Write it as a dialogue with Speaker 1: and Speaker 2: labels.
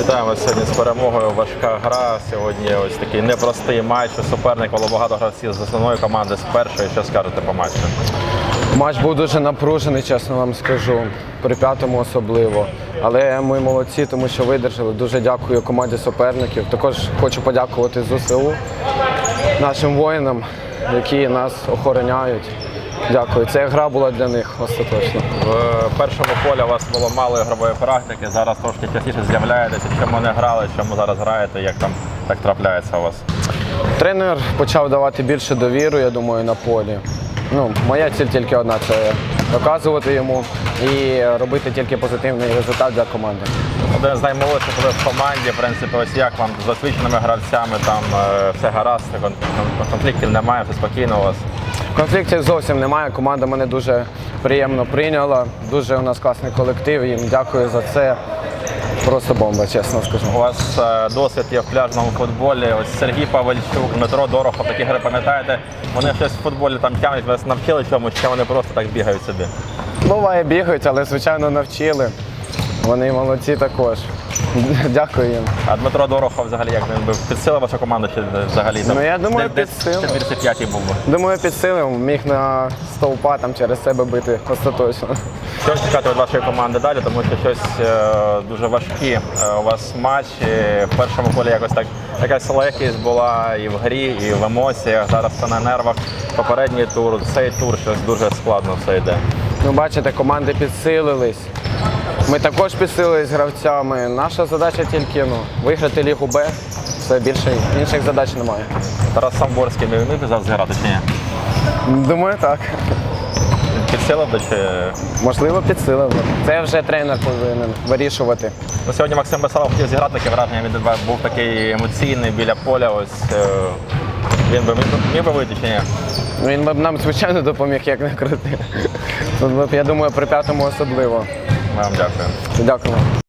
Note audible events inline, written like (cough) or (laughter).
Speaker 1: Вітаємо вас сьогодні з перемогою. Важка гра. Сьогодні ось такий непростий матч. У суперника було багато гравців з основної команди, з першої. Що скажете по матчу?
Speaker 2: Матч був дуже напружений, чесно вам скажу. При п'ятому особливо. Але ми молодці, тому що видержали. Дуже дякую команді суперників. Також хочу подякувати ЗСУ, нашим воїнам, які нас охороняють. Дякую. Ця гра була для них остаточно.
Speaker 1: В першому полі у вас було мало ігрової практики. Зараз трошки частіше з'являєтеся. Чому не грали? Чому зараз граєте? Як там так трапляється у вас?
Speaker 2: Тренер почав давати більше довіру, я думаю, на полі. Ну, моя ціль тільки одна це доказувати йому і робити тільки позитивний результат для команди.
Speaker 1: Один з наймолодших в команді. В принципі, ось як вам з освіченими гравцями там е, все гаразд, кон- кон- конфліктів немає, все спокійно у вас.
Speaker 2: Конфліктів зовсім немає. Команда мене дуже приємно прийняла. Дуже у нас класний колектив. Їм дякую за це. Просто бомба, чесно скажу.
Speaker 1: У вас е, досвід є в пляжному футболі. Ось Сергій Павельчук, Дмитро Дорохов, такі гри пам'ятаєте. Вони щось в футболі там тягнуть, вас навчили чомусь, чи вони просто так бігають собі.
Speaker 2: Буває, бігають, але звичайно навчили. Вони молодці також. (laughs) Дякую їм.
Speaker 1: А Дмитро Дорохов взагалі як він би підсилив вашу команду чи взагалі там?
Speaker 2: Ну, я думаю, підсилив.
Speaker 1: 45-й був би.
Speaker 2: Думаю, підсилив, міг на стовпа там через себе бити остаточно.
Speaker 1: Що чекати від вашої команди далі, тому що щось е, дуже важкі е, у вас матчі. В першому полі якось так якась легкість була і в грі, і в емоціях. Зараз це на нервах. Попередній тур, цей тур щось дуже складно все йде.
Speaker 2: Ну, бачите, команди підсилились. Ми також підсилились гравцями. Наша задача тільки ну, виграти Лігу Б. Все більше інших задач немає.
Speaker 1: Тарас Самборський не вмів зараз зіграти чи ні?
Speaker 2: Думаю, так.
Speaker 1: Підсилив би чи
Speaker 2: Можливо, підсилив. Це вже тренер повинен вирішувати.
Speaker 1: Ну, сьогодні Максим Басаров хотів зіграти таке враження. Він був такий емоційний біля поля. Ось е, він би міг, міг би вийти чи ні?
Speaker 2: Він б нам звичайно допоміг, як не крути. Тут, Я думаю, при п'ятому особливо.
Speaker 1: Вам дякую.
Speaker 2: Дякую.